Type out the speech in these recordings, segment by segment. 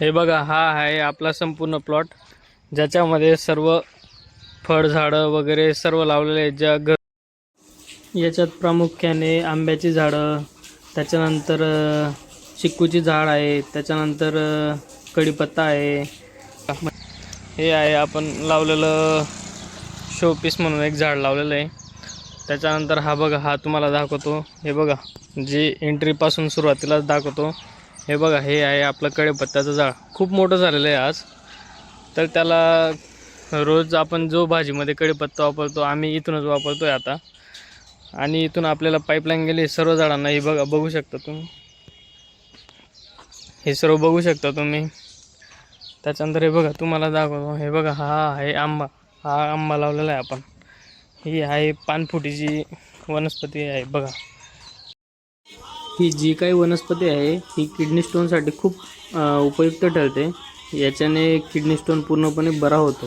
हे बघा हा आहे आपला संपूर्ण प्लॉट ज्याच्यामध्ये सर्व फळझाडं वगैरे सर्व लावलेले आहेत. ज्या घर याच्यात प्रामुख्याने आंब्याची झाडं त्याच्यानंतर चिक्कूची झाड आहे त्याच्यानंतर कढीपत्ता आहे. हे आहे आपण लावलेलं शोपीस म्हणून एक झाड लावलेलं आहे. त्याच्यानंतर हा बघा हा तुम्हाला दाखवतो. हे बघा जे एंट्रीपासून सुरुवातीलाच दाखवतो. हे बघा हे आहे आपलं कढीपत्त्याचं झाड. खूप मोठं झालेलं आहे आज. तर त्याला रोज आपण जो भाजीमध्ये कढीपत्ता वापरतो आम्ही इथूनच वापरतो आहे आता. आणि इथून आपल्याला पाईपलाईन गेली सर्व झाडांना हे बघा बघू शकता तुम्ही. हे सर्व बघू शकता तुम्ही. त्याच्यानंतर हे बघा तुम्हाला दाखवतो. हे बघा हा आहे आंबा. हा आंबा लावलेला आहे आपण. ही आहे पानफुटीची वनस्पती आहे बघा. ही जी काही वनस्पती आहे ही किडनी स्टोनसाठी खूप उपयुक्त ठरते. याच्याने किडनी स्टोन पूर्णपणे बरा होतो.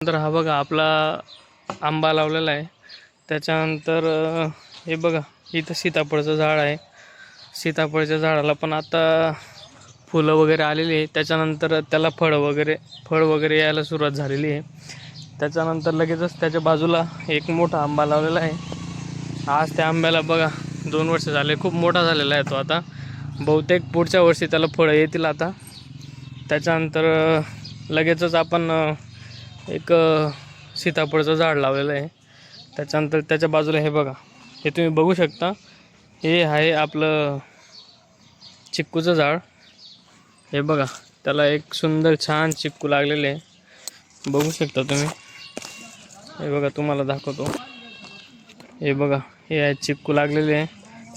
नंतर हा बघा आपला आंबा लावलेला आहे. त्याच्यानंतर हे बघा इथं सीताफळचं झाड आहे. सीताफळच्या झाडाला पण आता फुलं वगैरे आलेली आहे. त्याच्यानंतर त्याला फळ वगैरे फळ वगैरे यायला सुरुवात झालेली आहे. त्याच्यानंतर लगेचच त्याच्या बाजूला एक मोठा आंबा लावलेला आहे. आज त्या आंब्याला बघा दोन वर्ष झाले खूप मोठा झालेला आहे तो आता. बहुतेक पुढच्या वर्षी त्याला फळं येतील आता. त्याच्यानंतर लगेचच आपण एक सीताफळचं झाड लावलेलं आहे. त्याच्यानंतर त्याच्या बाजूला हे बघा. हे तुम्ही बघू शकता. हे आहे आपलं चिक्कूचं झाड. हे बघा. त्याला एक सुंदर छान चिक्कू लागलेले आहे. बघू शकता तुम्ही. हे बघा तुम्हाला दाखवतो. हे बघा. हे आहे चिक्कू लागलेले आहे.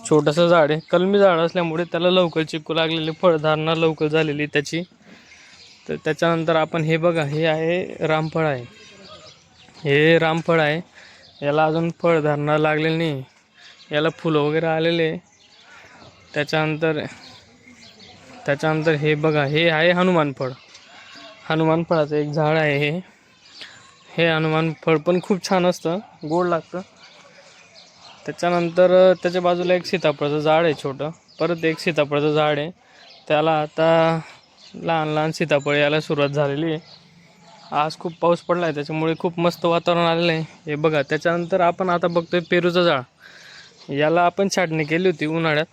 छोटंसं झाड आहे. कलमी झाड असल्यामुळे त्याला लवकर चिक्कू लागलेले फळधारणा लवकर झालेली त्याची. तर त्याच्यानंतर आपण हे बघा हे आहे रामफळ आहे. हे रामफळ आहे. याला अजून फळधारणा लागलेली नाही. याला फुलं वगैरे आलेले त्याच्यानंतर त्याच्यानंतर हे बघा हे आहे हनुमान फळ. हनुमान फळाचं एक झाड आहे हे. हे हनुमान फळ पण खूप छान असतं. गोड लागतं. त्याच्यानंतर त्याच्या बाजूला एक सीताफळाचं झाड आहे छोटं. परत एक सीताफळाचं झाड आहे. त्याला आता लहान लहान सीताफळ यायला सुरुवात झालेली आहे. आज खूप पाऊस पडला आहे त्याच्यामुळे खूप मस्त वातावरण आलेलं आहे. हे बघा त्याच्यानंतर आपण आता बघतोय पेरूचं झाड. याला आपण छाटणी केली होती उन्हाळ्यात.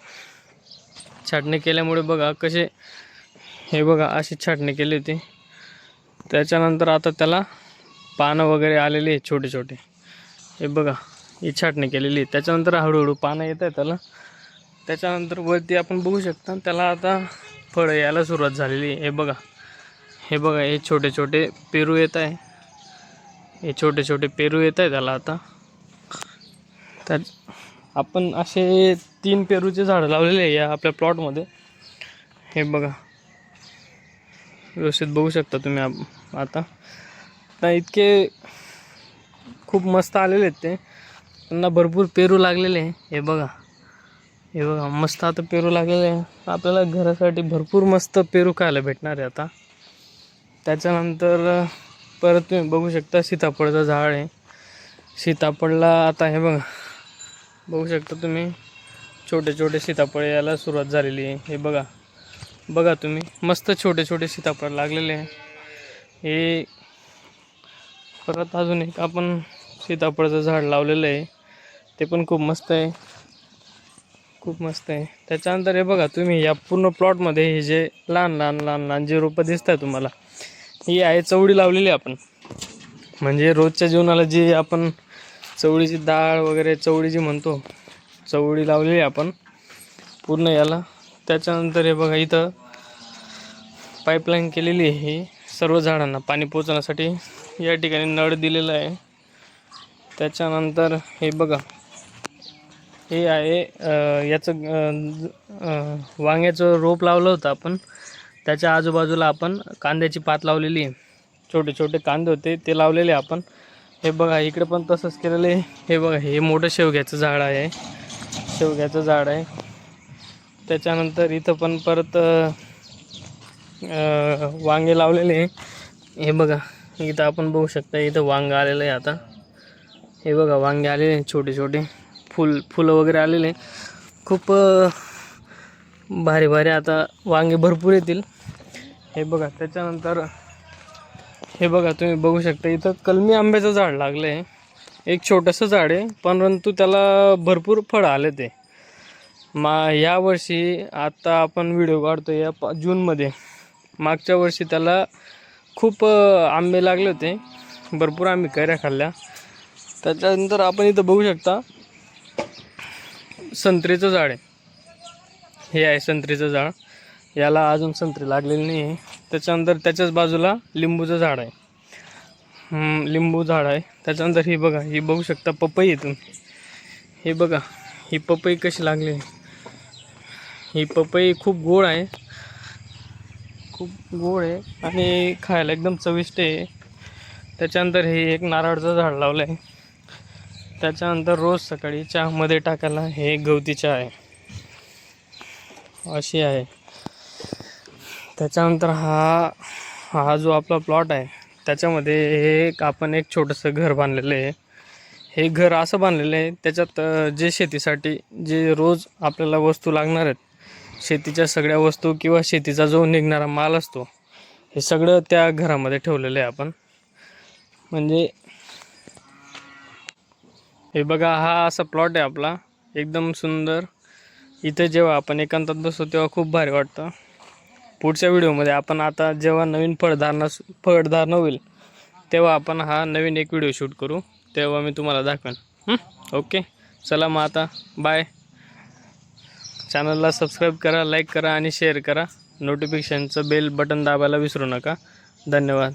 छाटणी केल्यामुळे बघा कसे हे बघा अशी छाटणी केली होती. त्याच्यानंतर आता त्याला पानं वगैरे आलेली आहे छोटे छोटे. हे बघा. ही छाटणी केलेली. त्याच्यानंतर हळूहळू पानं येत आहे त्याला. त्याच्यानंतर वरती आपण बघू शकता त्याला आता फळं यायला सुरुवात झालेली आहे. हे बघा. हे बघा हे छोटे छोटे पेरू येत आहे. हे छोटे छोटे पेरू येत आहे त्याला आता. त्या आपण असे तीन पेरूचे झाडं लावलेले आहे या आपल्या प्लॉटमध्ये. हे बघा. व्यवस्थित बघू शकता तुम्ही आता. आता इतके खूप मस्त आलेले आहेत ते. त्यांना भरपूर पेरू लागलेले आहे. हे बघा. हे बघा मस्त आता पेरू लागलेले आहे. आपल्याला घरासाठी भरपूर मस्त पेरू खायला भेटणार आहे आता. त्याच्यानंतर परत तुम्ही बघू शकता सीताफळचं झाड आहे. सीताफळला आता हे बघा. बघू शकता तुम्ही छोटे छोटे सीताफळ यायला सुरुवात झालेली आहे. हे बघा. बघा तुम्ही मस्त छोटे छोटे सीताफळ लागलेले आहे. हे परत अजून एक आपण सीताफळचं झाड लावलेलं आहे. ते पण खूप मस्त आहे. खूप मस्त आहे. त्याच्यानंतर हे बघा तुम्ही या पूर्ण प्लॉटमध्ये हे जे लहान लहान लहान लहान जे रोपं दिसत आहे तुम्हाला ही आहे चवडी लावलेली आहे आपण. म्हणजे रोजच्या जीवनाला जी आपण चवळीची डाळ वगैरे चवळी जी म्हणतो चवळी लावलेली आहे आपण पूर्ण याला. त्याच्यानंतर हे बघा इथं पाईपलाईन केलेली आहे ही सर्व झाडांना. पाणी पोचण्यासाठी या ठिकाणी नळ दिलेला आहे. त्याच्यानंतर हे बघा हे आहे याचं वांग्याचं रोप लावलं होतं आपण. त्याच्या आजूबाजूला आपण कांद्याची पात लावलेली आहे. छोटे छोटे कांदे होते ते लावलेले आपण. हे बघा इकडे पण तसंच केलेलं आहे. हे बघा हे मोठं शेवग्याचं झाड आहे. शेवग्याचं झाड आहे. त्याच्यानंतर इथं पण परत वांगे लावलेले आहे. हे बघा इथं आपण बघू शकता इथं वांग आलेलं आहे आता. हे बघा वांगे आलेले छोटे छोटे. फुल फुलं वगैरे आलेले खूप भारी भारी आता वांगे भरपूर येतील. हे बघा त्याच्यानंतर हे बघा तुम्ही बघू शकता इथं कलमी आंब्याचं झाड लागलं आहे एक छोटंसं झाड आहे परंतु त्याला भरपूर फळं आले ते. मा यावर्षी आता आपण व्हिडिओ काढतो या प जूनमध्ये मागच्या वर्षी त्याला खूप आंबे लागले होते. भरपूर आम्ही कैऱ्या खाल्ल्या. त्याच्यानंतर आपण इथं बघू शकता संत्रीचं झाड आहे. हे आहे संत्रीचं झाड. याला अजून संत्री लागलेली नाही आहे. त्याच्यानंतर त्याच्याच बाजूला लिंबूचं झाड आहे. लिंबू झाड आहे. त्याच्यानंतर ही बघा ही बघू शकता पपई इथून. हे बघा ही पपई कशी लागली ही पपई खूप गोड आहे. खूप गोड आहे आणि खायला एकदम चविष्ट आहे. त्याच्यानंतर हे एक नारळाचं झाड लावलं आहे त्याच्यानंतर रोज सकाळी चहामध्ये टाकायला हे गवती चहा आहे. अशी आहे. त्याच्यानंतर हा हा जो आपला प्लॉट आहे त्याच्यामध्ये हे एक आपण एक छोटंसं घर बांधलेलं आहे. हे घर असं बांधलेलं आहे त्याच्यात जे शेतीसाठी जे रोज आपल्याला वस्तू लागणार आहेत शेतीच्या सगळ्या वस्तू किंवा शेतीचा जो निघणारा माल असतो हे सगळं त्या घरामध्ये ठेवलेलं आहे आपण. म्हणजे हे बघा हा असा प्लॉट आहे आपला. एकदम सुंदर. इथे जेव्हा आपण एकांतात बसतो तेव्हा खूप भारी वाटतं. पुढच्या व्हिडिओमध्ये आपण आता जेव्हा नवीन फळधारणा फळधारणा होईल तेव्हा आपण हा नवीन एक व्हिडिओ शूट करू. तेव्हा मी तुम्हाला दाखवेन. ओके? चला मग आता बाय चॅनलला सबस्क्राईब करा लाईक करा आणि शेअर करा. नोटिफिकेशनचं बेल बटन दाबायला विसरू नका. धन्यवाद.